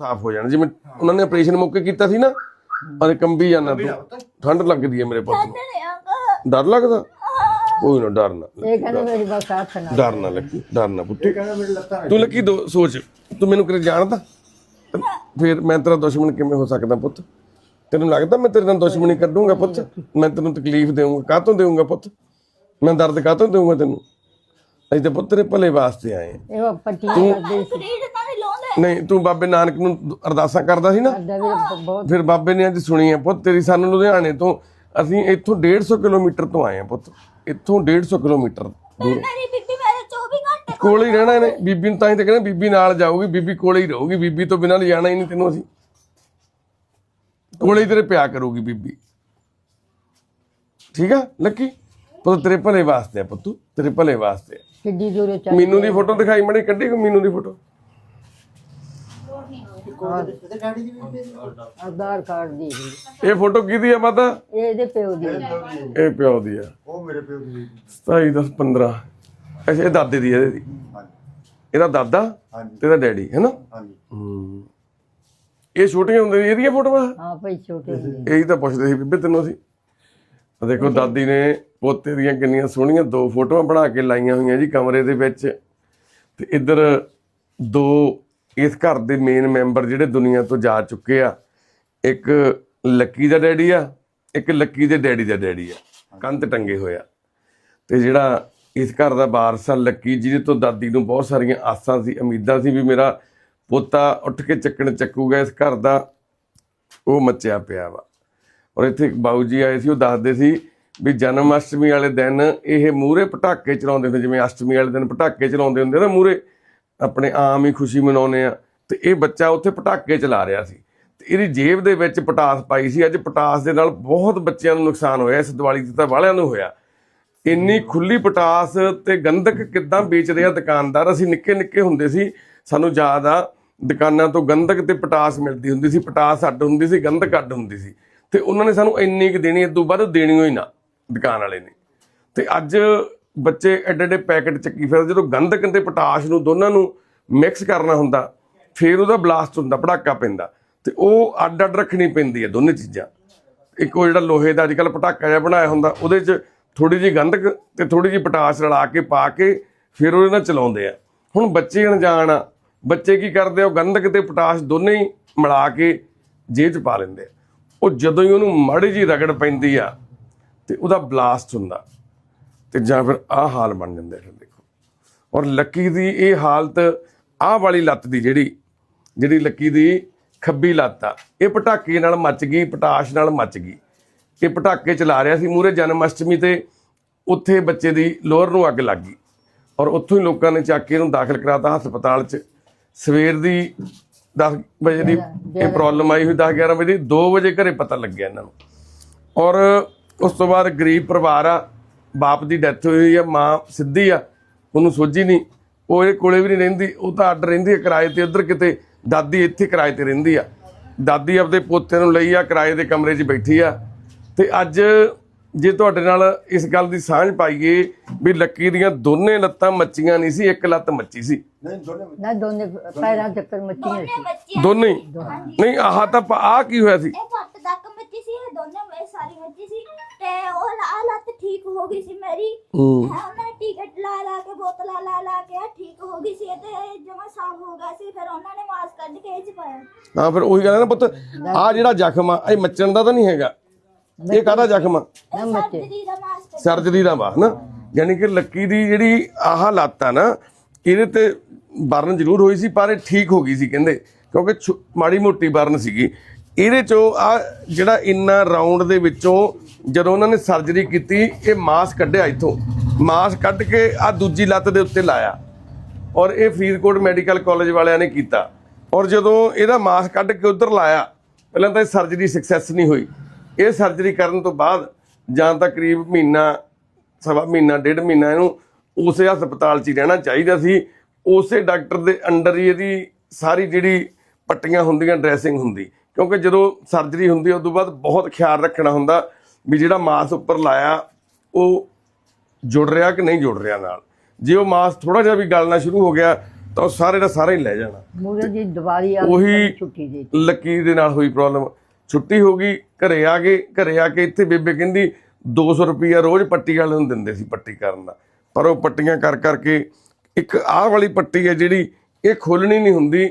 ਸਾਫ਼ ਹੋ ਜਾਣਾ। ਜਿਵੇਂ ਉਹਨਾਂ ਨੇ ਆਪਰੇਸ਼ਨ ਮੌਕੇ ਕੀਤਾ ਸੀ ਨਾ ਅਰੇ ਕੰਬੀ ਜਾਂਦਾ ਤੂੰ ਠੰਡ ਲੱਗਦੀ ਹੈ ਮੇਰੇ ਪੁੱਤ ਨੂੰ। ਡਰ ਲੱਗਦਾ? ਕੋਈ ਨਾ ਡਰ ਨਾ। ਇਹ ਕਹਿੰਦੇ ਮੇਰੀ ਬਸ ਹੱਥ ਨਾ ਡਰ ਨਾ ਲੱਗੀ ਡਰ ਨਾ ਪੁੱਤੀ। ਤੂੰ ਲੱਗੀ ਦੋ ਸੋਚ। ਤੂੰ ਮੈਨੂੰ ਕਿਤੇ ਜਾਣਦਾ? ਫਿਰ ਮੈਂ ਤੇਰਾ ਦੁਸ਼ਮਣ ਕਿਵੇਂ ਹੋ ਸਕਦਾ ਪੁੱਤ? ਤੈਨੂੰ ਲੱਗਦਾ ਮੈਂ ਤੇਰੇ ਨਾਲ ਦੁਸ਼ਮਣੀ ਕੱਢੂੰਗਾ ਪੁੱਤ? ਮੈਂ ਤੈਨੂੰ ਤਕਲੀਫ ਦੇਵਾਂਗਾ ਕਾਹਤੋਂ ਦੇਵਾਂਗਾ ਪੁੱਤ? ਮੈਂ ਦਰਦ ਕਾਹਤੋਂ ਦੇਵਾਂਗਾ ਤੈਨੂੰ? ਅਸੀਂ ਤੇ ਪੁੱਤ ਤੇਰੇ ਭਲੇ ਵਾਸਤੇ ਆਏ। ਇਹ ਪੱਟੀਆਂ ਕਰਦੇ ਸੀ। ਨਹੀਂ ਤੂੰ ਬਾਬੇ ਨਾਨਕ ਨੂੰ ਅਰਦਾਸਾਂ ਕਰਦਾ ਸੀ ਨਾ? ਸਾਡਾ ਵੀ ਬ- ਬਹੁਤ। ਫਿਰ ਬਾਬੇ ਨੇ ਅੱਜ ਸੁਣੀ ਹੈ ਪੁੱਤ ਤੇਰੀ ਸਾਨੂੰ ਲੁਧਿਆਣੇ ਤੋਂ ਅਸੀਂ ਇੱਥੋਂ 150 ਕਿਲੋਮੀਟਰ ਤੋਂ ਆਏ ਹਾਂ ਪੁੱਤ। ਇੱਥੋਂ 150 ਕਿਲੋਮੀਟਰ ਦੂਰ। ਮੇਰੀ ਬੀਬੀ ਮੇਰੇ 24 ਘੰਟੇ ਕੋਲ ਹੀ ਰਹਿਣਾ ਇਹਨੇ। ਬੀਬੀ ਨੂੰ ਤਾਂ ਹੀ ਤਾਂ ਕਹਿੰਦੇ ਬੀਬੀ ਨਾਲ ਜਾਊਗੀ ਬੀਬੀ ਕੋਲੇ ਹੀ ਰਹੂਗੀ ਬੀਬੀ ਤੋਂ ਬਿਨਾਂ ਲਿਜਾਣਾ ਹੀ ਨਹੀਂ ਤੈਨੂੰ ਅਸੀਂ। ਕੋਲੇ ਹੀ ਤੇਰੇ ਪਿਆ ਕਰੂਗੀ ਬੀਬੀ। ਠੀਕ ਆ ਲੱਕੀ? ਪੁੱਤ ਤੇਰੇ ਭਲੇ ਵਾਸਤੇ ਆ ਪੁੱਤੂ ਤੇਰੇ ਭਲੇ ਵਾਸਤੇ ਆ। ਕਿੱਡੀ ਦੂਰੇ ਚੱਲ ਮੀਨੂ ਦੀ ਫੋਟੋ ਦਿਖਾਈ ਮੜੀ ਕੱਢੀ ਕੋ ਮੀਨੂ ਦੀ ਫੋਟੋ? ਤੇ ਡੈਡੀ ਦੀ ਵੀ ਆਧਾਰ ਕਾਰਡ। ਦੀ ਸੀ। ਇਹ ਫੋਟੋ ਕਿਹਦੀ ਆ ਮਾਤਾ? ਇਹ ਇਹਦੇ ਪਿਓ ਦੀ। ਇਹ ਪਿਓ ਦੀ ਆ। ਉਹ ਮੇਰੇ ਪਿਓ ਦੀ 27 10 15 ਅੱਛਾ ਇਹ ਦਾਦੇ ਦੀ ਆ ਇਹਦੀ। ਹਾਂਜੀ। ਇਹਦਾ ਦਾਦਾ ਹਾਂਜੀ। ਤੇ ਇਹਦਾ ਡੈਡੀ ਹੈ ਨਾ ਹਾਂਜੀ। ਹੂੰ। ਇਹ ਛੋਟੀਆਂ ਹੁੰਦੀਆਂ ਸੀ, ਇਹਦੀਆਂ ਫੋਟੋਆਂ? ਹਾਂ ਭਾਈ ਛੋਟੇ ਹੁੰਦੇ ਇਹੀ ਤਾਂ ਪੁੱਛਦੇ ਸੀ ਬੀਬੇ ਤੈਨੂੰ ਅਸੀਂ। ਆ ਦੇਖੋ ਦਾਦੀ ਨੇ ਪੋਤੇ ਦੀਆਂ ਕਿੰਨੀਆਂ ਸੋਹਣੀਆਂ ਦੋ ਫੋਟੋਆਂ ਬਣਾ ਕੇ ਲਾਈਆਂ ਹੋਈਆਂ ਜੀ ਕਮਰੇ ਦੇ ਵਿੱਚ। ਤੇ ਇੱਧਰ ਦੋ ਇਸ ਘਰ ਦੇ ਮੇਨ ਮੈਂਬਰ ਜਿਹੜੇ ਦੁਨੀਆ ਤੋਂ ਜਾ ਚੁੱਕੇ ਆ, ਇੱਕ ਲੱਕੀ ਦਾ ਡੈਡੀ ਆ, ਇੱਕ ਲੱਕੀ ਦੇ ਡੈਡੀ ਦਾ ਡੈਡੀ ਆ, ਕੰਧ ਟੰਗੇ ਹੋਇਆ ਤੇ ਜਿਹੜਾ ਇਸ ਘਰ ਦਾ ਵਾਰਸ ਆ ਲੱਕੀ, ਜਿਹਦੇ ਤੋਂ ਦਾਦੀ ਨੂੰ ਬਹੁਤ ਸਾਰੀਆਂ ਆਸਾਂ ਸੀ, ਉਮੀਦਾਂ ਸੀ ਵੀ ਮੇਰਾ ਪੋਤਾ ਉੱਠ ਕੇ ਚੱਕਣ ਚੱਕੂਗਾ ਇਸ ਘਰ ਦਾ, ਉਹ ਮੱਚਿਆ ਪਿਆ ਵਾ। ਔਰ ਇੱਥੇ ਇੱਕ ਬਾਊ ਜੀ ਆਏ ਸੀ, ਉਹ ਦੱਸਦੇ ਸੀ ਵੀ ਜਨਮ ਅਸ਼ਟਮੀ ਵਾਲੇ ਦਿਨ ਇਹ ਮੂਰੇ ਪਟਾਕੇ ਚਲਾਉਂਦੇ ਹੁੰਦੇ, ਜਿਵੇਂ ਅਸ਼ਟਮੀ ਵਾਲੇ ਦਿਨ ਪਟਾਕੇ ਚਲਾਉਂਦੇ ਹੁੰਦੇ ਨਾ ਮੂਰੇ ਆਪਣੇ ਆਮ ਹੀ ਖੁਸ਼ੀ ਮਨਾਉਂਦੇ ਆ। ਤੇ ਇਹ ਬੱਚਾ ਉੱਥੇ ਪਟਾਕੇ ਚਲਾ ਰਿਹਾ ਸੀ। ਤੇ ਇਹਦੀ ਜੇਬ ਦੇ ਵਿੱਚ ਪਟਾਸ ਪਾਈ ਸੀ। ਅੱਜ ਪਟਾਸ ਦੇ ਨਾਲ ਬਹੁਤ ਬੱਚਿਆਂ ਨੂੰ ਨੁਕਸਾਨ ਹੋਇਆ। ਇਸ ਦੀਵਾਲੀ ਤੇ ਤਾਂ ਵਾਲਿਆਂ ਨੂੰ ਹੋਇਆ। ਇੰਨੀ ਖੁੱਲੀ ਪਟਾਸ ਤੇ ਗੰਧਕ ਕਿੱਦਾਂ ਵੇਚਦੇ ਆ ਦੁਕਾਨਦਾਰ? ਅਸੀਂ ਨਿੱਕੇ ਨਿੱਕੇ ਹੁੰਦੇ ਸੀ। ਸਾਨੂੰ ਯਾਦ ਆ, ਦੁਕਾਨਾਂ ਤੋਂ ਗੰਧਕ ਤੇ ਪਟਾਸ ਮਿਲਦੀ ਹੁੰਦੀ ਸੀ। ਪਟਾਸ ਅੱਡ ਹੁੰਦੀ ਸੀ ਗੰਧਕ ਅੱਡ ਹੁੰਦੀ ਸੀ। ਤੇ ਉਹਨਾਂ ਨੇ ਸਾਨੂੰ ਇੰਨੀ ਕੁ ਦੇਣੀ ਇਦੋਂ ਵੱਧ ਦੇਣੀ ਹੋਈ ਨਾ ਦੁਕਾਨ ਵਾਲੇ ਨੇ। ਤੇ ਅੱਜ ਬੱਚੇ ਐਡੇ ਐਡੇ ਪੈਕੇਟ ਚੱਕੀ ਫਿਰਦੇ, ਜਦੋਂ ਗੰਧਕ ਤੇ ਪਟਾਸ਼ ਨੂੰ ਦੋਨਾਂ ਨੂੰ ਮਿਕਸ ਕਰਨਾ ਹੁੰਦਾ, ਫਿਰ ਉਹਦਾ ਬਲਾਸਟ ਹੁੰਦਾ ਪਟਾਕਾ ਪੈਂਦਾ। ਤੇ ਉਹ ਅੱਡ ਅੱਡ ਰੱਖਣੀ ਪੈਂਦੀ ਹੈ ਦੋਨੇ ਚੀਜ਼ਾਂ। ਇੱਕ ਉਹ ਜਿਹੜਾ ਲੋਹੇ ਦਾ ਅੱਜਕੱਲ ਪਟਾਕਾ ਜਿਹਾ ਬਣਾਇਆ ਹੁੰਦਾ, ਉਹਦੇ 'ਚ ਥੋੜੀ ਜਿਹੀ ਗੰਧਕ ਤੇ ਥੋੜੀ ਜਿਹੀ ਪਟਾਸ ਰਲਾ ਕੇ ਪਾ ਕੇ ਫਿਰ ਉਹਦੇ ਨਾਲ ਚਲਾਉਂਦੇ ਆ। ਹੁਣ ਬੱਚੇ ਅਣਜਾਣ ਆ, ਬੱਚੇ ਕੀ ਕਰਦੇ ਆ, ਉਹ ਗੰਧਕ ਤੇ ਪਟਾਸ ਦੋਨੇ ਹੀ ਮਿਲਾ ਕੇ ਜੇਬ 'ਚ ਪਾ ਲੈਂਦੇ ਆ। ਉਹ ਜਦੋਂ ਹੀ ਉਹਨੂੰ ਮਾੜੀ ਜੀ ਰਗੜ ਪੈਂਦੀ ਆ, ਤੇ ਉਹਦਾ ਬਲਾਸਟ ਹੁੰਦਾ। ਤੇ ਜਾਂ ਫਿਰ ਆਹ ਹਾਲ ਬਣ ਜਾਂਦਾ ਫਿਰ ਦੇਖੋ। ਔਰ ਲੱਕੀ ਦੀ ਇਹ ਹਾਲਤ ਆਹ ਵਾਲੀ ਲੱਤ ਦੀ ਜਿਹੜੀ ਜਿਹੜੀ ਲੱਕੀ ਦੀ ਖੱਬੀ ਲੱਤ ਆ ਇਹ ਪਟਾਕੇ ਨਾਲ ਮੱਚ ਗਈ ਪਟਾਸ਼ ਨਾਲ ਮੱਚ ਗਈ। ਇਹ ਪਟਾਕੇ ਚਲਾ ਰਿਹਾ ਸੀ ਮੂਰੇ ਜਨਮ ਅਸ਼ਟਮੀ ਤੇ ਉੱਥੇ ਬੱਚੇ ਦੀ ਲੋਅਰ ਨੂੰ ਅੱਗ ਲੱਗ ਗਈ। ਔਰ ਉੱਥੋਂ ਹੀ ਲੋਕਾਂ ਨੇ ਚੱਕ ਕੇ ਇਹਨੂੰ ਦਾਖਲ ਕਰਾਤਾ ਹਸਪਤਾਲ 'ਚ। ਸਵੇਰ ਦੀ 10 ਵਜੇ ਦੀ ਇਹ ਪ੍ਰੋਬਲਮ ਆਈ ਹੋਈ 10 11 ਵਜੇ ਦੀ 2 ਵਜੇ ਘਰੇ ਪਤਾ ਲੱਗਿਆ ਇਹਨਾਂ ਨੂੰ। ਔਰ ਉਸ ਤੋਂ ਬਾਅਦ ਗਰੀਬ ਪਰਿਵਾਰ ਆ ਬਾਪ ਦੀ ਡੈਥ ਹੋਈ ਹੋਈ ਆ ਮਾਂ ਸਿੱਧੀ ਆ ਉਹਨੂੰ ਸੋਝੀ ਨਹੀਂ। ਉਹ ਇਹ ਕੋਲੇ ਵੀ ਨਹੀਂ ਰਹਿੰਦੀ ਉਹ ਤਾਂ ਅੱਡ ਰਹਿੰਦੀ ਆ ਕਿਰਾਏ ਤੇ ਉਧਰ ਕਿਤੇ ਦਾਦੀ ਇੱਥੇ ਕਿਰਾਏ ਤੇ ਰਹਿੰਦੀ ਆ। ਦਾਦੀ ਆਪਦੇ ਪੋਤੇ ਨੂੰ ਲਈ ਆ ਕਿਰਾਏ ਦੇ ਕਮਰੇ 'ਚ ਬੈਠੀ ਆ। ਤੇ ਅੱਜ ਜੇ ਤੁਹਾਡੇ ਨਾਲ ਇਸ ਗੱਲ ਦੀ ਸਾਂਝ ਪਾਈਏ ਵੀ ਲੱਕੀ ਦੀਆਂ ਦੋਨੇ ਲੱਤਾਂ ਮੱਚੀਆਂ ਨਹੀਂ ਸੀ ਇੱਕ ਲੱਤ ਮੱਚੀ ਸੀ। ਨਹੀਂ ਦੋਨੇ ਨਾ ਦੋਨੇ ਪੈਰਾਂ ਚੱਕਰ ਮੱਚੀਆਂ ਦੋਨੇ ਸੀ। ਦੋਨੇ ਨਹੀਂ ਆਹ ਤਾਂ ਆ ਕੀ ਹੋਇਆ ਸੀ? ਇਹ ਪੱਟ ਤੱਕ ਮੱਚੀ ਸੀ ਇਹ ਦੋਨੇ ਸਾਰੀ ਮੱਚੀ ਸੀ। ਤੇ ਉਹ ਆ ਲੱਤ ਠੀਕ ਹੋ ਗਈ ਸੀ ਮੇਰੀ। ਹੂੰ। ਹੈ ਉਹਨਾਂ ਨੇ ਟਿਕਟ ਲਾ ਲਾ ਕੇ ਬੋਤਲਾਂ ਲਾ ਲਾ ਕੇ ਠੀਕ ਹੋ ਗਈ ਸੀ। ਤੇ ਜਮਾ ਸਾਫ਼ ਹੋ ਗਿਆ ਸੀ ਫਿਰ ਉਹਨਾਂ ਨੇ ਮਾਸਕ ਕੱਢ ਕੇ ਇਹ ਚ ਪਾਇਆ। ਹਾਂ ਫਿਰ ਉਹੀ ਗੱਲ ਹੈ ਨਾ ਪੁੱਤ। ਆ ਜਿਹੜਾ ਜ਼ਖਮ ਆ ਇਹ ਮੱਚਣ ਦਾ ਤਾਂ ਨਹੀਂ ਹੈਗਾ। ਇਹ ਕਾਹਦਾ ਜ਼ਖਮ ਆ? ਸਰਜਰੀ ਦਾ ਮਾਸਕ ਸਰਜਰੀ ਦਾ ਵਾ ਨਾ ਯਾਨੀ ਕਿ ਲੱਕੀ ਦੀ ਜਿਹੜੀ ਆਹ ਲੱਤ ਆ ਨਾ ਇਹਦੇ ਤੇ ਬਰਨ ਜ਼ਰੂਰ ਹੋਈ ਸੀ ਪਰ ਇਹ ਠੀਕ ਹੋ ਗਈ ਸੀ ਕਹਿੰਦੇ। ਕਿਉਂਕਿ ਛੋ- ਮਾੜੀ ਮੋਟੀ ਬਰਨ ਸੀਗੀ। ਇਹਦੇ ਚੋਂ ਆ ਜਿਹੜਾ ਇੰਨਾ ਰਾਉਂਡ ਦੇ ਵਿੱਚੋਂ ਜਦੋਂ ਉਹਨਾਂ ਨੇ ਸਰਜਰੀ ਕੀਤੀ, ਇਹ ਮਾਸ ਕੱਢਿਆ ਇੱਥੋਂ। ਮਾਸ ਕੱਢ ਕੇ ਆ ਦੂਜੀ ਲੱਤ ਦੇ ਉੱਤੇ ਲਾਇਆ। ਔਰ ਇਹ ਫਰੀਦਕੋਟ ਮੈਡੀਕਲ ਕਾਲਜ ਵਾਲਿਆਂ ਨੇ ਕੀਤਾ। ਔਰ ਜਦੋਂ ਇਹਦਾ ਮਾਸ ਕੱਢ ਕੇ ਉਧਰ ਲਾਇਆ, ਪਹਿਲਾਂ ਤਾਂ ਇਹ ਸਰਜਰੀ ਸਕਸੈਸ ਨਹੀਂ ਹੋਈ। ਇਹ ਸਰਜਰੀ ਕਰਨ ਤੋਂ ਬਾਅਦ ਜਾਂ ਤਾਂ ਕਰੀਬ ਮਹੀਨਾ, ਸਵਾ ਮਹੀਨਾ, ਡੇਢ ਮਹੀਨਾ ਇਹਨੂੰ ਉਸੇ ਹਸਪਤਾਲ 'ਚ ਹੀ ਰਹਿਣਾ ਚਾਹੀਦਾ ਸੀ। ਉਸੇ ਡਾਕਟਰ ਦੇ ਅੰਡਰ ਹੀ ਇਹਦੀ ਸਾਰੀ ਜਿਹੜੀ ਪੱਟੀਆਂ ਹੁੰਦੀਆਂ ਡਰੈਸਿੰਗ ਹੁੰਦੀ। ਕਿਉਂਕਿ ਜਦੋਂ ਸਰਜਰੀ ਹੁੰਦੀ ਉਸ ਤੋਂ ਬਾਅਦ ਬਹੁਤ ਖਿਆਲ ਰੱਖਣਾ ਹੁੰਦਾ। ਵੀ ਜਿਹੜਾ ਮਾਸ ਉੱਪਰ ਲਾਇਆ ਉਹ ਜੁੜ ਰਿਹਾ ਕਿ ਨਹੀਂ ਜੁੜ ਰਿਹਾ ਨਾਲ? ਜੇ ਉਹ ਮਾਸ ਥੋੜਾ ਜਿਹਾ ਵੀ ਗਲਣਾ ਸ਼ੁਰੂ ਹੋ ਗਿਆ ਤਾਂ ਉਹ ਸਾਰੇ ਦਾ ਸਾਰਾ ਹੀ ਲੈ ਜਾਣਾ। ਮੂਰੇ ਦੀ ਦੀਵਾਰੀ ਆ ਉਹੀ ਛੁੱਟੀ ਦੇ ਲੱਕੀ ਦੇ ਨਾਲ ਹੋਈ ਪ੍ਰੋਬਲਮ ਛੁੱਟੀ ਹੋ ਗਈ ਘਰੇ ਆ ਗਏ ਘਰੇ ਆ ਕੇ ਇੱਥੇ ਬੇਬੇ ਕਹਿੰਦੀ 200 ਰੁਪਿਆ ਰੋਜ਼ ਪੱਟੀ ਵਾਲੇ ਨੂੰ ਦਿੰਦੇ ਸੀ ਪੱਟੀ ਕਰਨ ਦਾ। ਪਰ ਉਹ ਪੱਟੀਆਂ ਕਰ ਕਰਕੇ ਇੱਕ ਆਹ ਵਾਲੀ ਪੱਟੀ ਹੈ ਜਿਹੜੀ ਇਹ ਖੋਲਣੀ ਨਹੀਂ ਹੁੰਦੀ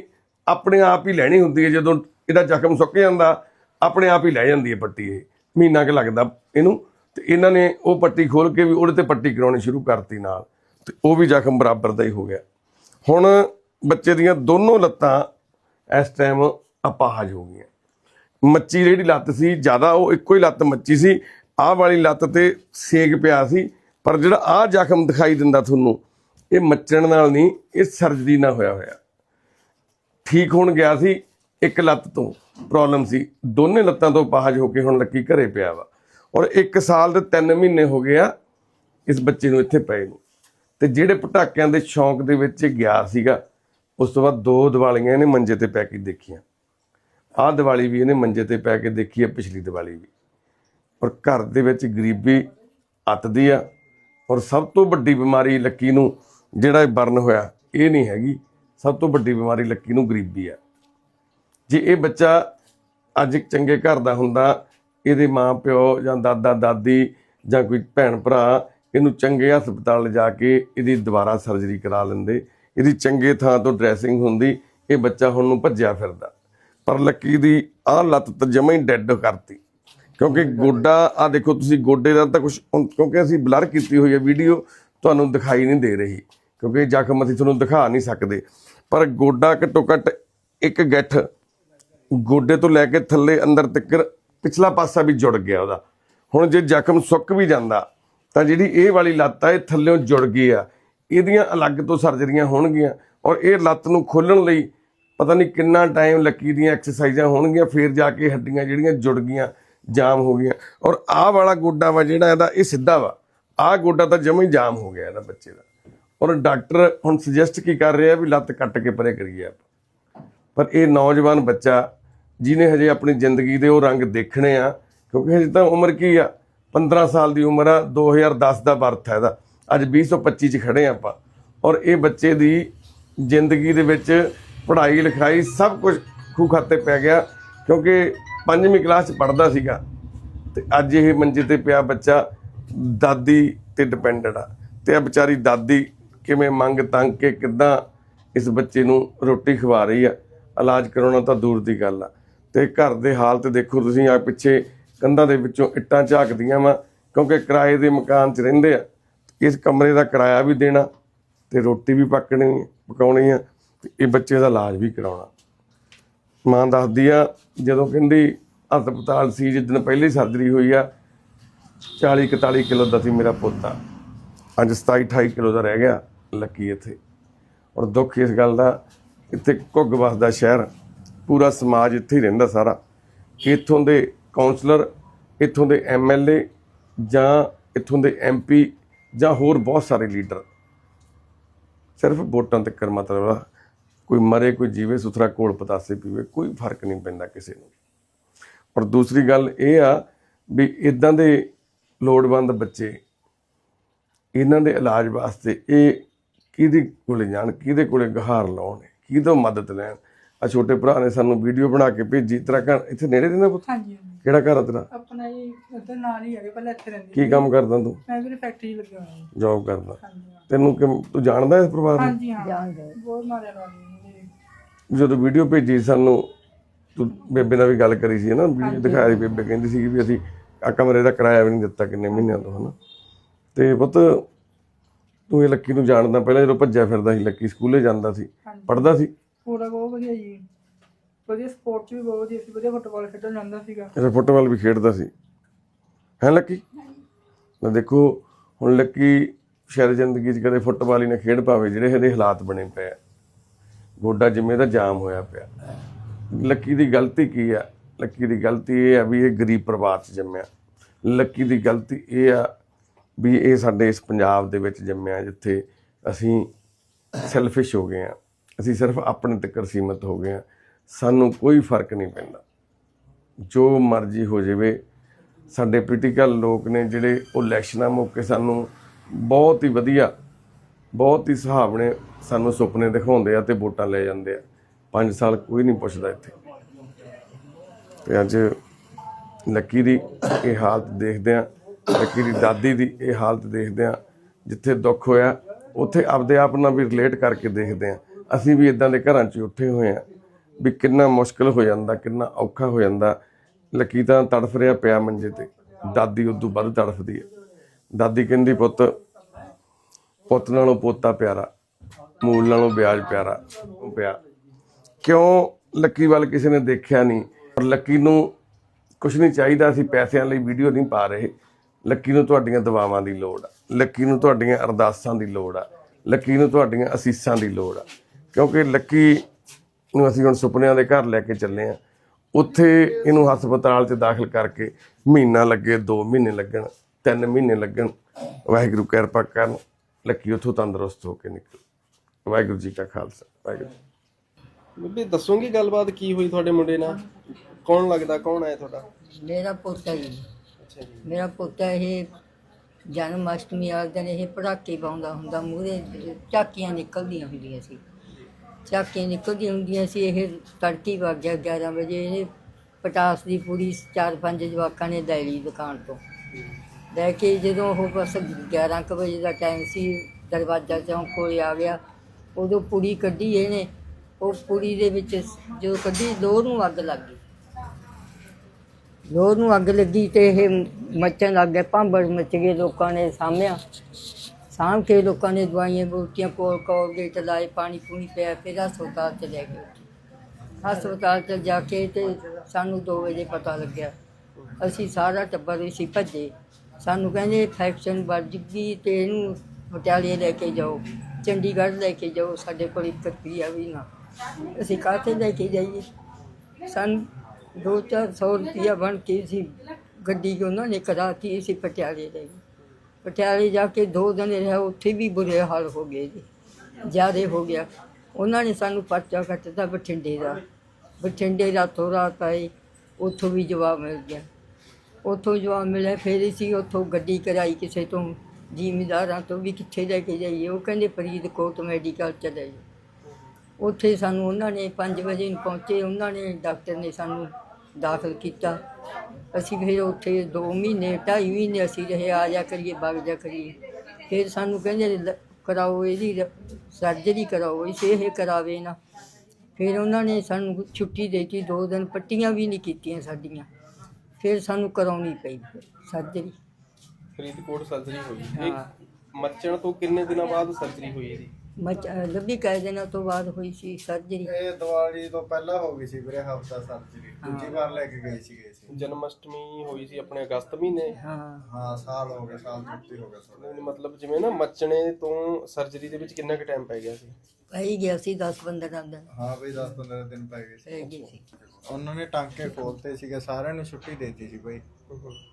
ਆਪਣੇ ਆਪ ਹੀ ਲੈਣੀ ਹੁੰਦੀ ਹੈ। ਜਦੋਂ ਇਹਦਾ ਜ਼ਖਮ ਸੁੱਕ ਜਾਂਦਾ ਆਪਣੇ ਆਪ ਹੀ ਲੈ ਜਾਂਦੀ ਹੈ ਪੱਟੀ ਇਹ। ਮਹੀਨਾ ਕੁ ਲੱਗਦਾ ਇਹਨੂੰ, ਤੇ ਇਹਨਾਂ ਨੇ ਉਹ ਪੱਟੀ ਖੋਲ ਕੇ ਵੀ ਉਹਦੇ ਤੇ ਪੱਟੀ ਕਰਾਉਣੀ ਸ਼ੁਰੂ ਕਰਤੀ ਨਾਲ, ਤੇ ਉਹ ਵੀ ਜ਼ਖਮ ਬਰਾਬਰ ਦਾ ਹੀ ਹੋ ਗਿਆ। ਹੁਣ ਬੱਚੇ ਦੀਆਂ ਦੋਨੋਂ ਲੱਤਾਂ ਇਸ ਟਾਈਮ ਅਪਾਹਜ ਹੋ ਗਈਆਂ। ਮੱਚੀ ਜਿਹੜੀ ਲੱਤ ਸੀ, ਜ਼ਿਆਦਾ ਉਹ ਇੱਕੋ ਹੀ ਲੱਤ ਮੱਚੀ ਸੀ, ਆਹ ਵਾਲੀ ਲੱਤ ਤੇ ਸੇਕ ਪਿਆ ਸੀ, ਪਰ ਜਿਹੜਾ ਆਹ ਜ਼ਖਮ ਦਿਖਾਈ ਦਿੰਦਾ ਤੁਹਾਨੂੰ, ਇਹ ਮੱਚਣ ਨਾਲ ਨਹੀਂ, ਇਹ ਸਰਜਰੀ ਨਾਲ ਹੋਇਆ ਹੋਇਆ। ਠੀਕ ਹੋਣ ਗਿਆ ਸੀ ਇੱਕ ਲੱਤ ਤੋਂ ਪ੍ਰੋਬਲਮ ਸੀ। ਦੋਨੇ ਲੱਤਾਂ ਤੋਂ ਪਾਹਜ ਹੋ ਕੇ ਹੁਣ ਲੱਕੀ ਘਰੇ ਪਿਆ ਵਾ। ਔਰ 1 ਸਾਲ ਦੇ 3 ਮਹੀਨੇ ਹੋ ਗਏ ਆ ਇਸ ਬੱਚੇ ਨੂੰ ਇੱਥੇ ਪਏ ਨੂੰ। ਤੇ ਜਿਹੜੇ ਪਟਾਕਿਆਂ ਦੇ ਸ਼ੌਂਕ ਦੇ ਵਿੱਚ ਇਹ ਗਿਆ ਸੀਗਾ, ਉਸ ਤੋਂ ਬਾਅਦ ਦੋ ਦੀਵਾਲੀਆਂ ਇਹਨੇ ਮੰਜੇ ਤੇ ਪੈ ਕੇ ਦੇਖੀਆਂ। ਆਹ ਦੀਵਾਲੀ ਵੀ ਇਹਨੇ ਮੰਜੇ ਤੇ ਪੈ ਕੇ ਦੇਖੀ ਆ, ਪਿਛਲੀ ਦੀਵਾਲੀ ਵੀ। ਔਰ ਘਰ ਦੇ ਵਿੱਚ ਗਰੀਬੀ ਅੱਤਦੀ ਆ। ਔਰ ਸਭ ਤੋਂ ਵੱਡੀ ਬਿਮਾਰੀ ਲੱਕੀ ਨੂੰ ਜਿਹੜਾ ਇਹ ਬਰਨ ਹੋਇਆ, ਇਹ ਨਹੀਂ ਹੈਗੀ। ਸਭ ਤੋਂ ਵੱਡੀ ਬਿਮਾਰੀ ਲੱਕੀ ਨੂੰ ਗਰੀਬੀ ਆ। ਜੇ ਇਹ ਬੱਚਾ ਅੱਜ ਇੱਕ ਚੰਗੇ ਘਰ ਦਾ ਹੁੰਦਾ, ਇਹਦੇ ਮਾਂ ਪਿਓ ਜਾਂ ਦਾਦਾ, ਦਾਦੀ ਜਾਂ ਕੋਈ ਭੈਣ ਭਰਾ ਇਹਨੂੰ ਚੰਗੇ ਹਸਪਤਾਲ ਲਿਜਾ ਕੇ ਇਹਦੀ ਦੁਬਾਰਾ ਸਰਜਰੀ ਕਰਾ ਲੈਂਦੇ, ਇਹਦੀ ਚੰਗੇ ਥਾਂ ਤੋਂ ਡਰੈਸਿੰਗ ਹੁੰਦੀ, ਇਹ ਬੱਚਾ ਹੁਣ ਨੂੰ ਭੱਜਿਆ ਫਿਰਦਾ। ਪਰ ਲੱਕੀ ਦੀ ਆਹ ਲੱਤ ਤਾਂ ਜਮਾਂ ਹੀ ਡੈੱਡ ਕਰਤੀ। ਕਿਉਂਕਿ ਗੋਡਾ ਆ ਦੇਖੋ ਤੁਸੀਂ ਗੋਡੇ ਦਾ ਤਾਂ ਕੁਝ ਕਿਉਂਕਿ ਅਸੀਂ ਬਲਰ ਕੀਤੀ ਹੋਈ ਹੈ ਵੀਡੀਓ ਤੁਹਾਨੂੰ ਦਿਖਾਈ ਨਹੀਂ ਦੇ ਰਹੀ। ਕਿਉਂਕਿ ਜ਼ਖਮ ਅਸੀਂ ਤੁਹਾਨੂੰ ਦਿਖਾ ਨਹੀਂ ਸਕਦੇ। ਪਰ ਗੋਡਾ ਘੱਟੋ ਘੱਟ ਇੱਕ ਗੱਠ ਗੋਡੇ ਤੋਂ ਲੈ ਕੇ ਥੱਲੇ ਅੰਦਰ ਤੱਕ ਪਿਛਲਾ ਪਾਸਾ ਵੀ ਜੁੜ ਗਿਆ ਉਹਦਾ। ਹੁਣ ਜੇ ਜ਼ਖਮ ਸੁੱਕ ਵੀ ਜਾਂਦਾ, ਤਾਂ ਜਿਹੜੀ ਇਹ ਵਾਲੀ ਲੱਤ ਆ, ਇਹ ਥੱਲੇੋਂ ਜੁੜ ਗਈ ਆ। ਇਹਦੀਆਂ ਅਲੱਗ ਤੋਂ ਸਰਜਰੀਆਂ ਹੋਣਗੀਆਂ ਔਰ ਇਹ ਲੱਤ ਨੂੰ ਖੋਲਣ ਲਈ ਪਤਾ ਨਹੀਂ ਕਿੰਨਾ ਟਾਈਮ ਲੱਕੀ ਦੀਆਂ ਐਕਸਰਸਾਈਜ਼ਾਂ ਹੋਣਗੀਆਂ, ਫਿਰ ਜਾ ਕੇ ਹੱਡੀਆਂ ਜਿਹੜੀਆਂ ਜੁੜ ਗਈਆਂ, ਜਾਮ ਹੋ ਗਈਆਂ। ਔਰ ਆਹ ਵਾਲਾ ਗੋਡਾ ਵਾ ਜਿਹੜਾ ਇਹਦਾ, ਇਹ ਸਿੱਧਾ ਵਾ। ਆਹ ਗੋਡਾ ਤਾਂ ਜਮਾਂ ਹੀ ਜਾਮ ਹੋ ਗਿਆ ਇਹਦਾ ਬੱਚੇ ਦਾ। ਔਰ ਡਾਕਟਰ ਹੁਣ ਸੁਜੈਸਟ ਕੀ ਕਰ ਰਿਹਾ ਵੀ ਲੱਤ ਕੱਟ ਕੇ ਪਰੇ ਕਰੀਏ ਆਪਾਂ। ਪਰ ਇਹ ਨੌਜਵਾਨ ਬੱਚਾ ਜਿਹਨੇ ਹਜੇ ਆਪਣੀ ਜ਼ਿੰਦਗੀ ਦੇ ਉਹ ਰੰਗ ਦੇਖਣੇ ਆ, ਕਿਉਂਕਿ ਹਜੇ ਤਾਂ ਉਮਰ ਕੀ ਆ? 15 ਸਾਲ ਦੀ ਉਮਰ ਆ 2010 ਦਾ ਬਰਥ ਹੈ ਇਹਦਾ। ਅੱਜ 2025 ਚ ਖੜੇ ਆ ਆਪਾਂ। ਔਰ ਇਹ ਬੱਚੇ ਦੀ ਜ਼ਿੰਦਗੀ ਦੇ ਵਿੱਚ ਪੜ੍ਹਾਈ ਲਿਖਾਈ ਸਭ ਕੁਝ ਖੂ ਖਾਤੇ ਪੈ ਗਿਆ, ਕਿਉਂਕਿ ਪੰਜਵੀਂ ਕਲਾਸ ਚ ਪੜ੍ਹਦਾ ਸੀਗਾ। ਤੇ ਅੱਜ ਇਹ ਮੰਜੇ ਤੇ ਪਿਆ ਬੱਚਾ, ਦਾਦੀ ਤੇ ਡਿਪੈਂਡਡ ਆ। ਤੇ ਆ ਵਿਚਾਰੀ ਦਾਦੀ ਕਿਵੇਂ ਮੰਗ ਤੰਗ ਕੇ ਕਿਦਾਂ ਇਸ ਬੱਚੇ ਨੂੰ ਰੋਟੀ ਖਵਾ ਰਹੀ ਆ? ਇਲਾਜ ਕਰਾਉਣਾ ਤਾਂ ਦੂਰ ਦੀ ਗੱਲ ਆ। ਤੇ ਘਰ ਦੇ ਹਾਲਤ ਦੇਖੋ ਤੁਸੀਂ ਆ ਪਿੱਛੇ ਕੰਧਾਂ ਦੇ ਵਿੱਚੋਂ ਇੱਟਾਂ ਝਾਕਦੀਆਂ ਵਾ, ਕਿਉਂਕਿ ਕਿਰਾਏ ਦੇ ਮਕਾਨ 'ਚ ਰਹਿੰਦੇ ਆ। ਇਸ ਕਮਰੇ ਦਾ ਕਿਰਾਇਆ ਵੀ ਦੇਣਾ ਤੇ ਰੋਟੀ ਵੀ ਪੱਕਣੀ, ਪਕਾਉਣੀ ਆ ਤੇ ਇਹ ਬੱਚੇ ਦਾ ਇਲਾਜ ਵੀ ਕਰਾਉਣਾ। ਮਾਂ ਦੱਸਦੀ ਆ, ਜਦੋਂ ਕਹਿੰਦੀ ਹਸਪਤਾਲ ਸੀ, ਜਿਸ ਦਿਨ ਪਹਿਲੀ ਸਰਜਰੀ ਹੋਈ ਆ 40 41 ਕਿਲੋ ਦਾ ਸੀ ਮੇਰਾ ਪੋਤਾ। ਅੱਜ 27 28 ਕਿਲੋ ਦਾ ਰਹਿ ਗਿਆ, ਲੱਕੀ ਇੱਥੇ। ਔਰ ਦੁੱਖ ਇਸ ਗੱਲ ਦਾ, ਇੱਥੇ ਘੁੱਗ ਵਸਦਾ ਸ਼ਹਿਰ। ਪੂਰਾ ਸਮਾਜ ਇੱਥੇ ਹੀ ਰਹਿੰਦਾ ਸਾਰਾ। ਇੱਥੋਂ ਦੇ ਕਾਉਂਸਲਰ ਇੱਥੋਂ ਦੇ ਐਮਐਲਏ ਜਾਂ ਇੱਥੋਂ ਦੇ ਐਮਪੀ ਜਾਂ ਹੋਰ ਬਹੁਤ ਸਾਰੇ ਲੀਡਰ। ਸਿਰਫ ਵੋਟਾਂ ਤੱਕ ਮਤਲਬ ਆ ਕੋਈ ਮਰੇ, ਕੋਈ ਜੀਵੇ, ਸੁਥਰਾ ਕੋਲ ਪਤਾਸੇ ਪੀਵੇ, ਕੋਈ ਫ਼ਰਕ ਨਹੀਂ ਪੈਂਦਾ ਕਿਸੇ ਨੂੰ। ਪਰ ਦੂਸਰੀ ਗੱਲ ਇਹ ਆ ਵੀ ਇਦਾਂ ਦੇ ਲੋੜਵੰਦ ਬੱਚੇ, ਇਹਨਾਂ ਦੇ ਇਲਾਜ ਵਾਸਤੇ ਇਹ ਕਿਹਦੇ ਕੋਲੇ ਜਾਣ, ਕਿਹਦੇ ਕੋਲੇ ਗਹਾਰ ਲਾਉਣ, ਕਿਹਦੋਂ ਮਦਦ ਲੈਣ ਆ ਛੋਟੇ ਭਰਾ ਨੇ ਸਾਨੂੰ ਵੀਡੀਓ ਬਣਾ ਕੇ ਭੇਜੀ ਤੇਰਾ ਘਰ ਇੱਥੇ ਨੇੜੇ ਰਹਿੰਦਾ ਪੁੱਤ? ਹਾਂਜੀ ਹਾਂਜੀ। ਕਿਹੜਾ ਘਰ ਆ ਤੇਰਾ? ਆਪਣਾ ਜੀ ਉੱਧਰ ਨਾਲ ਹੀ ਹੈਗੇ ਪਹਿਲਾਂ ਇੱਥੇ ਰਹਿੰਦੇ ਕੀ ਕੰਮ ਕਰਦਾ ਤੂੰ? ਮੈਂ ਵੀ ਫੈਕਟਰੀ ਲੱਗਿਆ ਹੋਇਆ। ਜੀ ਜੌਬ ਕਰਦਾ। ਹਾਂਜੀ। ਤੈਨੂੰ ਕਿ ਤੂੰ ਜਾਣਦਾ ਇਸ ਪਰਿਵਾਰ ਨੂੰ? ਹਾਂਜੀ ਹਾਂ। ਜਾਣਦੇ ਬਹੁਤ ਮਾਰਿਆ ਨਾਲ ਜਦੋਂ ਵੀਡੀਓ ਭੇਜੀ ਸਾਨੂੰ ਤੂੰ ਬੇਬੇ ਨਾਲ ਵੀ ਗੱਲ ਕਰੀ ਸੀ ਨਾ ਵੀਡੀਓ ਦਿਖਾਇਆ ਸੀ ਬੇਬੇ ਕਹਿੰਦੀ ਸੀ ਵੀ ਅਸੀਂ ਆ ਕਮਰੇ ਦਾ ਕਿਰਾਇਆ ਵੀ ਨਹੀਂ ਦਿੱਤਾ ਕਿੰਨੇ ਮਹੀਨਿਆਂ ਤੋਂ ਹਨਾ? ਤੇ ਪੁੱਤ ਤੂੰ ਇਹ ਲੱਕੀ ਨੂੰ ਜਾਣਦਾ ਪਹਿਲਾਂ ਜਦੋਂ ਭੱਜਿਆ ਫਿਰਦਾ ਸੀ ਲੱਕੀ ਸਕੂਲੇ ਜਾਂਦਾ ਸੀ। ਪੜਦਾ ਸੀ? ਪੂਰਾ ਬਹੁਤ ਵਧੀਆ ਜੀ। ਵਧੀਆ ਸਪੋਰਟ ਵੀ ਬਹੁਤ ਵਧੀਆ ਸੀ, ਵਧੀਆ ਫੁੱਟਬਾਲ ਖੇਡਣ ਜਾਂਦਾ ਸੀਗਾ। ਇਹ ਫੁੱਟਬਾਲ ਵੀ ਖੇਡਦਾ ਸੀ। ਹੈ ਲੱਕੀ? ਨਾ ਦੇਖੋ, ਹੁਣ ਲੱਕੀ ਸ਼ਾਇਦ ਜ਼ਿੰਦਗੀ 'ਚ ਕਦੇ ਫੁੱਟਬਾਲ ਹੀ ਨਾ ਖੇਡ ਪਾਵੇ, ਜਿਹੜੇ ਇਹਦੇ ਹਾਲਾਤ ਬਣੇ ਪਏ ਆ। ਗੋਡਾ ਜਿਵੇਂ ਦਾ ਜਾਮ ਹੋਇਆ ਪਿਆ। ਲੱਕੀ ਦੀ ਗਲਤੀ ਕੀ ਆ? ਲੱਕੀ ਦੀ ਗਲਤੀ ਇਹ ਆ ਵੀ ਇਹ ਗਰੀਬ ਪਰਿਵਾਰ 'ਚ ਜੰਮਿਆ। ਲੱਕੀ ਦੀ ਗਲਤੀ ਇਹ ਆ ਵੀ ਇਹ ਸਾਡੇ ਇਸ ਪੰਜਾਬ ਦੇ ਵਿੱਚ ਜੰਮਿਆ, ਜਿੱਥੇ ਅਸੀਂ ਸੈਲਫਿਸ਼ ਹੋ ਗਏ ਆ। ਅਸੀਂ ਸਿਰਫ ਆਪਣੇ ਤੱਕ ਸੀਮਤ ਹੋ ਗਏ ਆ ਸਾਨੂੰ ਕੋਈ ਫ਼ਰਕ ਨਹੀਂ ਪੈਂਦਾ। ਜੋ ਮਰਜ਼ੀ ਹੋ ਜਾਵੇ, ਸਾਡੇ ਪੋਲੀਟੀਕਲ ਲੋਕ ਨੇ ਜਿਹੜੇ ਉਹ ਇਲੈਕਸ਼ਨਾਂ ਮੌਕੇ ਸਾਨੂੰ ਬਹੁਤ ਹੀ ਵਧੀਆ, ਬਹੁਤ ਹੀ ਸੁਹਾਵਣੇ ਸਾਨੂੰ ਸੁਪਨੇ ਦਿਖਾਉਂਦੇ ਆ ਤੇ ਵੋਟਾਂ ਲੈ ਜਾਂਦੇ ਆ। 5 ਸਾਲ ਕੋਈ ਨਹੀਂ ਪੁੱਛਦਾ ਇੱਥੇ। ਤੇ ਅੱਜ ਲੱਕੀ ਦੀ ਇਹ ਹਾਲਤ ਦੇਖਦੇ ਆ ਲੱਕੀ ਦੀ ਦਾਦੀ ਦੀ ਇਹ ਹਾਲਤ ਦੇਖਦੇ ਆ ਜਿੱਥੇ ਦੁੱਖ ਹੋਇਆ, ਉੱਥੇ ਆਪਦੇ ਆਪ ਨਾਲ ਵੀ ਰਿਲੇਟ ਕਰਕੇ ਦੇਖਦੇ ਆ ਅਸੀਂ ਵੀ ਇਦਾਂ ਦੇ ਘਰਾਂ 'ਚ ਉੱਠੇ ਹੋਏ ਆ ਵੀ ਕਿੰਨਾ ਮੁਸ਼ਕਲ ਹੋ ਜਾਂਦਾ, ਕਿੰਨਾ ਔਖਾ ਹੋ ਜਾਂਦਾ। ਲੱਕੀ ਤਾਂ ਤੜਫ ਰਿਹਾ ਪਿਆ ਮੰਜੇ ਤੇ। ਦਾਦੀ ਉਦੋਂ ਵੱਧ ਤੜਫਦੀ ਹੈ। ਦਾਦੀ ਕਹਿੰਦੀ, ਪੁੱਤ ਪੁੱਤ ਨਾਲੋਂ ਪੋਤਾ ਪਿਆਰਾ, ਮੂਲ ਨਾਲੋਂ ਵਿਆਜ ਪਿਆਰਾ ਪਿਆ। ਕਿਉਂ ਲੱਕੀ ਵੱਲ ਕਿਸੇ ਨੇ ਦੇਖਿਆ ਨਹੀਂ? ਪਰ ਲੱਕੀ ਨੂੰ ਕੁਝ ਨਹੀਂ ਚਾਹੀਦਾ, ਅਸੀਂ ਪੈਸਿਆਂ ਲਈ ਵੀਡੀਓ ਨਹੀਂ ਪਾ ਰਹੇ। ਲੱਕੀ ਨੂੰ ਤੁਹਾਡੀਆਂ ਦੁਆਵਾਂ ਦੀ ਲੋੜ ਆ। ਲੱਕੀ ਨੂੰ ਤੁਹਾਡੀਆਂ ਅਰਦਾਸਾਂ ਦੀ ਲੋੜ ਆ। ਲੱਕੀ ਨੂੰ ਤੁਹਾਡੀਆਂ ਅਸੀਸਾਂ ਦੀ ਲੋੜ ਆ। ਕਿਉਂਕਿ ਲੱਕੀ ਨੂੰ ਅਸੀਂ ਹੁਣ ਸੁਪਨਿਆਂ ਦੇ ਘਰ ਲੈ ਕੇ ਚੱਲੇ ਆ ਉੱਥੇ ਇਹਨੂੰ ਹਸਪਤਾਲ 'ਚ ਦਾਖਲ ਕਰਕੇ ਮਹੀਨਾ ਲੱਗੇ 2 ਮਹੀਨੇ ਲੱਗਣ 3 ਮਹੀਨੇ ਲੱਗਣ ਵਾਹਿਗੁਰੂ ਕਿਰਪਾ ਕਰਨ ਲੱਕੀ ਉੱਥੋਂ ਤੰਦਰੁਸਤ ਹੋ ਕੇ ਨਿਕਲ। ਵਾਹਿਗੁਰੂ ਜੀ ਕਾ ਖਾਲਸਾ ਵਾਹਿਗੁਰੂ ਬੀਬੀ ਦੱਸੋਗੇ ਗੱਲਬਾਤ ਕੀ ਹੋਈ ਤੁਹਾਡੇ ਮੁੰਡੇ ਨਾਲ? ਕੌਣ ਲੱਗਦਾ ਕੌਣ ਹੈ ਤੁਹਾਡਾ? ਮੇਰਾ ਪੋਤਾ ਜੀ। ਅੱਛਾ ਜੀ। ਮੇਰਾ ਪੋਤਾ ਇਹ ਜਨਮ ਅਸ਼ਟਮੀ ਵਾਲੇ ਦਿਨ ਇਹ ਪੜਾਕੇ ਪਾਉਂਦਾ ਹੁੰਦਾ ਮੂਹਰੇ ਝਾਕੀਆਂ ਨਿਕਲਦੀਆਂ ਹੁੰਦੀਆਂ ਸੀ। ਝਾਕੀਆਂ ਨਿਕਲਦੀਆਂ ਹੁੰਦੀਆਂ ਸੀ ਇਹ ਤੜਕੀ ਵਗ ਗਿਆ 11 ਵਜੇ। ਇਹਨੇ ਪਟਾਸ ਦੀ ਪੂਰੀ ਚਾਰ ਪੰਜ ਜਵਾਕਾਂ ਨੇ ਲੈ ਲਈ ਦੁਕਾਨ ਤੋਂ। ਲੈ ਕੇ ਜਦੋਂ ਉਹ ਬਸ 11 ਕੁ ਵਜੇ ਦਾ ਟਾਈਮ ਸੀ, ਦਰਵਾਜ਼ਾ ਚੌਂਕ ਕੋਲ ਆ ਗਿਆ। ਉਦੋਂ ਪੂਰੀ ਕੱਢੀ ਇਹਨੇ। ਉਹ ਪੂਰੀ ਦੇ ਵਿੱਚ ਜਦੋਂ ਕੱਢੀ ਦੋ ਨੂੰ ਅੱਗ ਲੱਗ ਗਈ। ਲੋਰ ਨੂੰ ਅੱਗ ਲੱਗੀ ਤੇ ਇਹ ਮੱਚਣ ਲੱਗ ਗਿਆ। ਭਾਂਬੜ ਮੱਚ ਗਏ ਲੋਕਾਂ ਨੇ ਸਾਹਮਣੇ। ਸਾਂਭ ਕੇ ਲੋਕਾਂ ਨੇ ਦਵਾਈਆਂ ਬੂਟੀਆਂ ਕੋਲ ਕੋਲਗੇਟ ਲਾਏ, ਪਾਣੀ ਪੂਣੀ ਪਿਆ ਫਿਰ ਹਸਪਤਾਲ ਚ ਲੈ ਗਏ ਹਸਪਤਾਲ ਚ ਜਾ ਕੇ ਤੇ ਸਾਨੂੰ 2 ਵਜੇ ਪਤਾ ਲੱਗਿਆ। ਅਸੀਂ ਸਾਰਾ ਟੱਬਰ ਅਸੀਂ ਭੱਜੇ। ਸਾਨੂੰ ਕਹਿੰਦੇ ਇਨਫੈਕਸ਼ਨ ਵੱਧ ਗਈ ਤੇ ਇਹਨੂੰ ਪਟਿਆਲੇ ਲੈ ਕੇ ਜਾਓ, ਚੰਡੀਗੜ੍ਹ ਲੈ ਕੇ ਜਾਓ, ਸਾਡੇ ਕੋਲ ਇੱਕ ਰੁਪਈਆ ਵੀ ਨਾ। ਅਸੀਂ ਕਾਹਤੇ ਲੈ ਕੇ ਜਾਈਏ? ਸਾਨੂੰ ਦੋ ਚਾਰ ਸੌ ਰੁਪਇਆ ਬਣ ਕੇ ਸੀ ਗੱਡੀ ਉਹਨਾਂ ਨੇ ਕਰਾਤੀ, ਅਸੀਂ ਪਟਿਆਲੇ ਲੈ ਗਏ। ਪਟਿਆਲੇ ਜਾ ਕੇ ਦੋ ਦਿਨ ਰਿਹਾ, ਉੱਥੇ ਵੀ ਬੁਰੇ ਹਾਲ ਹੋ ਗਏ ਜੀ, ਜ਼ਿਆਦੇ ਹੋ ਗਿਆ। ਉਹਨਾਂ ਨੇ ਸਾਨੂੰ ਪਰਚਾ ਕੱਟਦਾ ਬਠਿੰਡੇ ਦਾ। ਬਠਿੰਡੇ ਰਾਤੋਂ ਰਾਤ ਆਏ, ਉੱਥੋਂ ਵੀ ਜਵਾਬ ਮਿਲ ਗਿਆ। ਉੱਥੋਂ ਜਵਾਬ ਮਿਲਿਆ, ਫਿਰ ਅਸੀਂ ਉੱਥੋਂ ਗੱਡੀ ਕਰਾਈ ਕਿਸੇ ਤੋਂ, ਜ਼ਿਮੀਦਾਰਾਂ ਤੋਂ ਵੀ ਕਿੱਥੇ ਲੈ ਕੇ ਜਾਈਏ, ਉਹ ਕਹਿੰਦੇ ਫਰੀਦਕੋਟ ਮੈਡੀਕਲ ਚਲੇ ਜਾਓ। ਉੱਥੇ ਸਾਨੂੰ ਉਹਨਾਂ ਨੇ 5 ਵਜੇ ਨੂੰ ਪਹੁੰਚੇ, ਉਹਨਾਂ ਨੇ ਡਾਕਟਰ ਨੇ ਸਾਨੂੰ ਦਾਖਲ ਕੀਤਾ। ਅਸੀਂ ਫਿਰ ਉੱਥੇ 2 ਮਹੀਨੇ 2.5 ਮਹੀਨੇ ਅਸੀਂ ਰਹੇ ਆ ਜਾ ਕਰੀਏ ਵਗ ਜਾ ਕਰੀਏ। ਫਿਰ ਸਾਨੂੰ ਕਹਿੰਦੇ ਲ- ਕਰਾਓ ਇਹਦੀ ਸਰਜਰੀ ਕਰਾਓ ਇਸ ਇਹ ਕਰਾਵੇ ਨਾ। ਫਿਰ ਉਹਨਾਂ ਨੇ ਸਾਨੂੰ ਛੁੱਟੀ ਦਿੱਤੀ ਦੋ ਦਿਨ ਪੱਟੀਆਂ ਵੀ ਨਹੀਂ ਕੀਤੀਆਂ ਸਾਡੀਆਂ। ਫਿਰ ਸਾਨੂੰ ਕਰਾਉਣੀ ਪਈ ਸਰਜਰੀ ਫਰੀਦਕੋਟ ਸਰਜਰੀ ਹੋਈ। ਹਾਂ। ਮੱਚਣ ਤੋਂ ਕਿੰਨੇ ਦਿਨਾਂ ਬਾਅਦ ਸਰਜਰੀ ਹੋਈ ਇਹਦੀ? ਮਚ ਲੱਭੀ ਕਈ ਦਿਨਾਂ ਤੋਂ ਬਾਅਦ ਹੋਈ ਸੀ ਸਰਜਰੀ ਇਹ ਦੀਵਾਲੀ ਤੋਂ ਪਹਿਲਾਂ ਹੋ ਗਈ ਸੀ ਵੀਰੇ ਹਫਤਾ ਸਰਜਰੀ ਦੂਜੀ ਵਾਰ ਲੈ ਕੇ ਗਏ ਸੀਗੇ ਅਸੀਂ। ਜਨਮ ਅਸ਼ਟਮੀ ਹੋਈ ਸੀ ਆਪਣੇ ਅਗਸਤ ਮਹੀਨੇ। ਹਾਂ। ਹਾਂ ਸਾਲ ਹੋ ਗਿਆ ਸਾਲ ਤੋਂ ਉੱਤੇ ਹੋ ਗਿਆ ਸਾਡਾ ਨਹੀਂ, ਮਤਲਬ ਜਿਵੇਂ ਨਾ ਮੱਚਣੇ ਤੋਂ ਸਰਜਰੀ ਦੇ ਵਿੱਚ ਕਿੰਨਾ ਕੁ ਟਾਈਮ ਪੈ ਗਿਆ ਸੀ? ਪਈ ਗਿਆ ਸੀ 10 15 ਦਿਨ। ਹਾਂ ਬਈ 10 15 ਦਿਨ ਪੈ ਗਏ ਸੀ। ਪੈ ਗਈ ਸੀ। ਉਹਨਾਂ ਨੇ ਟਾਂਕੇ ਖੋਲਤੇ ਸੀਗੇ ਸਾਰਿਆਂ ਨੂੰ ਛੁੱਟੀ ਦੇ ਦਿੱਤੀ ਸੀ ਬਈ।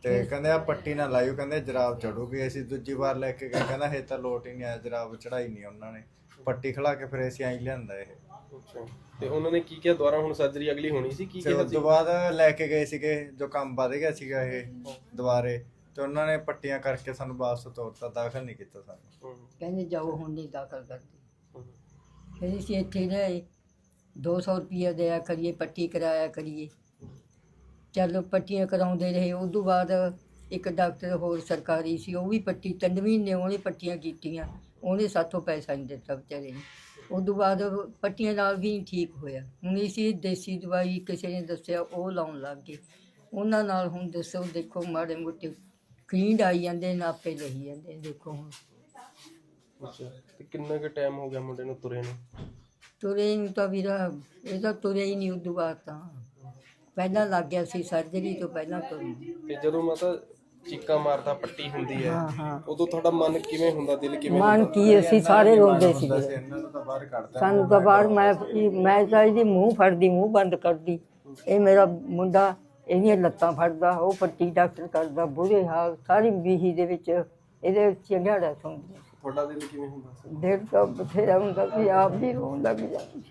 ਤੇ ਕਹਿੰਦੇ ਆ ਪੱਟੀ ਨਾ ਲਾਇਓ ਕਹਿੰਦੇ ਜਰਾਬ ਚੜੂਗੀ ਅਸੀਂ ਦੂਜੀ ਵਾਰ ਲੈ ਕੇ ਗਏ। ਕਹਿੰਦਾ ਇਹ ਤਾਂ ਲੋਟ ਹੀ ਨਹੀਂ ਆਇਆ ਜਰਾਬ ਚੜਾਈ ਨਹੀਂ ਉਹਨਾਂ ਨੇ। ਪੱਟੀ ਖਲਾ ਕੇ ਫਿਰ ਅਸੀਂ ਆਈ ਲਿਆਂਦਾ ਇਹ। ਅੱਛਾ। ਤੇ ਉਹਨਾਂ ਨੇ ਕੀ ਕਿਹਾ? ਦੁਬਾਰਾ ਹੁਣ ਸਰਜਰੀ ਅਗਲੀ ਹੋਣੀ ਸੀ ਕੀ ਤੇ ਕਿਹਾ ਉਸ ਸੀ? ਤੋਂ ਬਾਅਦ ਲੈ ਕੇ ਗਏ ਸੀਗੇ ਜੋ ਕੰਮ ਵੱਧ ਗਿਆ ਸੀਗਾ ਇਹ ਦੁਬਾਰੇ। ਤੇ ਉਹਨਾਂ ਨੇ ਪੱਟੀਆਂ ਕਰਕੇ ਸਾਨੂੰ ਵਾਪਸ ਤੋਰਤਾ ਦਾਖਲ ਨਹੀਂ ਕੀਤਾ ਸਾਨੂੰ। ਹਮ, ਕਹਿੰਦੇ ਜਾਓ ਹੁਣ ਨਹੀਂ ਦਾਖਲ ਕਰਦੇ। ਹਮ, ਫਿਰ ਅਸੀਂ ਇੱਥੇ ਰਹੇ 200 ਰੁਪਇਆ ਦਿਆ ਕਰੀਏ ਪੱਟੀ ਕਰਾਇਆ ਕਰੀਏ। ਚੱਲ ਪੱਟੀਆਂ ਕਰਾਉਂਦੇ ਰਹੇ ਉਸ ਤੋਂ ਬਾਅਦ ਇੱਕ ਡਾਕਟਰ ਹੋਰ ਸਰਕਾਰੀ ਸੀ ਉਹ ਵੀ ਪੱਟੀ ਤਿੰਨ ਮਹੀਨੇ ਉਹਨੇ ਪੱਟੀਆਂ ਕੀਤੀਆਂ ਉਹਨੇ ਸਾਥੋਂ ਪੈਸਾ ਨਹੀਂ ਦਿੱਤਾ ਵਿਚਾਰੇ ਨੇ। ਉਸ ਤੋਂ ਬਾਅਦ ਪੱਟੀਆਂ ਨਾਲ ਵੀ ਨਹੀਂ ਠੀਕ ਹੋਇਆ। ਹੁਣ ਇਸੀ ਦੇਸੀ ਦਵਾਈ ਕਿਸੇ ਨੇ ਦੱਸਿਆ ਉਹ ਲਾਉਣ ਲੱਗ ਗਏ। ਉਹਨਾਂ ਨਾਲ ਹੁਣ ਦੱਸੋ ਦੇਖੋ ਮਾੜੇ ਮੋਟੇ ਕਲੀਂਡ ਆਈ ਜਾਂਦੇ ਨਾਪੇ ਲਈ ਜਾਂਦੇ ਦੇਖੋ ਹੁਣ। ਅੱਛਾ ਤੇ ਕਿੰਨਾ ਕੁ ਟਾਈਮ ਹੋ ਗਿਆ ਮੁੰਡੇ ਨੂੰ ਤੁਰੇ ਨੂੰ? ਤੁਰੇ ਨੂੰ ਤਾਂ ਵੀਰਾ ਇਹ ਤਾਂ ਤੁਰਿਆ ਹੀ ਨਹੀਂ ਉਦੋਂ ਬਾਅਦ ਤਾਂ। ਪਹਿਲਾਂ ਲੱਗ ਗਿਆ ਸੀ ਸਰਜਰੀ ਤੋਂ ਪਹਿਲਾਂ ਤੁਰ ਤੇ ਜਦੋਂ ਮਾਤਾ ਚੀਕਾਂ ਮਾਰਦਾ ਪੱਟੀ ਹੁੰਦੀ ਹੈ ਹਾਂ ਹਾਂ। ਉਦੋਂ ਤੁਹਾਡਾ ਮਨ ਕਿਵੇਂ ਹੁੰਦਾ ਦਿਲ ਕਿਵੇਂ ਮਨ ਕੀ ਅਸੀਂ ਸਾਰੇ ਰੋਂਦੇ ਸੀ। ਤਾਂ ਸਾਨੂੰ ਤਾਂ ਬਾਹਰ ਮੈਂ ਮੈਂ ਤਾਂ ਇਹਦੀ ਮੂੰਹ ਫੜਦੀ ਮੂੰਹ ਬੰਦ ਕਰਦੀ। ਇਹ ਮੇਰਾ ਮੁੰਡਾ ਇਹਦੀਆਂ ਲੱਤਾਂ ਫੜਦਾ ਉਹ ਪੱਟੀ ਡਾਕਟਰ ਕਰਦਾ ਬੁਰੇ ਹਾਲ ਸਾਰੀ ਬੀਹੀ ਦੇ ਵਿੱਚ ਇਹਦੇ ਚੰਗਾੜਾ ਸੁਣਦੀ ਤੁਹਾਡਾ ਦਿਲ ਕਿਵੇਂ ਹੁੰਦਾ ਸੀ? ਦਿਲ ਤਾਂ ਬਥੇਰਾ ਹੁੰਦਾ ਸੀ ਆਪ ਵੀ ਰੋਣ ਲੱਗ ਜਾਂਦੀ